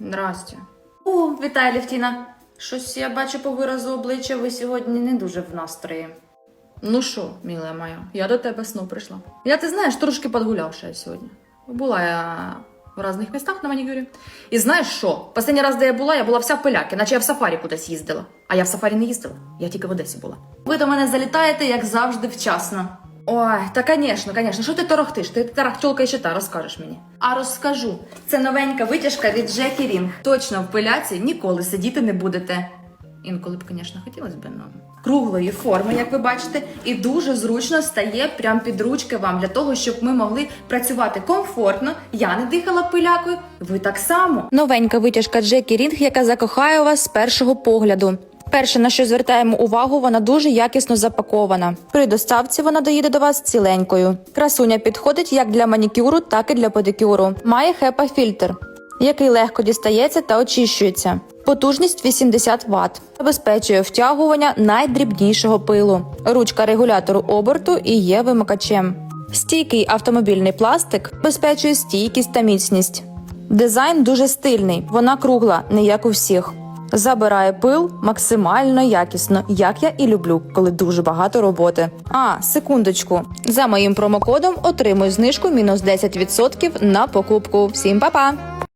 Здрасте. О, вітаю, Левтіна. Щось я бачу по виразу обличчя, ви сьогодні не дуже в настрої. Ну що, мила моя, я до тебе знов прийшла. Я, ти знаєш, трошки подгулявша я сьогодні. Була я в різних містах на манікюрі. І знаєш що? Останній раз, де я була, я була вся в пиляки, наче я в сафарі кудись їздила. А я в сафарі не їздила, я тільки в Одесі була. Ви до мене залітаєте, як завжди, вчасно. Ой, та звісно, звісно, що ти торохтиш? Ти тарахтюлка ще та розкажеш мені. А розкажу. Це новенька витяжка від Джекі Рінг. Точно в пиляці ніколи сидіти не будете. Інколи б, звісно, хотілося б, ну. Круглої форми, як ви бачите, і дуже зручно стає прямо під ручки вам для того, щоб ми могли працювати комфортно. Я не дихала пилякою, ви так само. Новенька витяжка Джекі Рінг, яка закохає вас з першого погляду. Перше, на що звертаємо увагу, вона дуже якісно запакована. При доставці вона доїде до вас ціленькою. Красуня підходить як для манікюру, так і для педикюру. Має HEPA фільтр, який легко дістається та очищується. Потужність 80 Вт. Забезпечує втягування найдрібнішого пилу. Ручка регулятору оберту і є вимикачем. Стійкий автомобільний пластик забезпечує стійкість та міцність. Дизайн дуже стильний, вона кругла, не як у всіх. Забирає пил максимально якісно, як я і люблю, коли дуже багато роботи. А, секундочку. За моїм промокодом отримуй знижку мінус 10% на покупку. Всім па-па!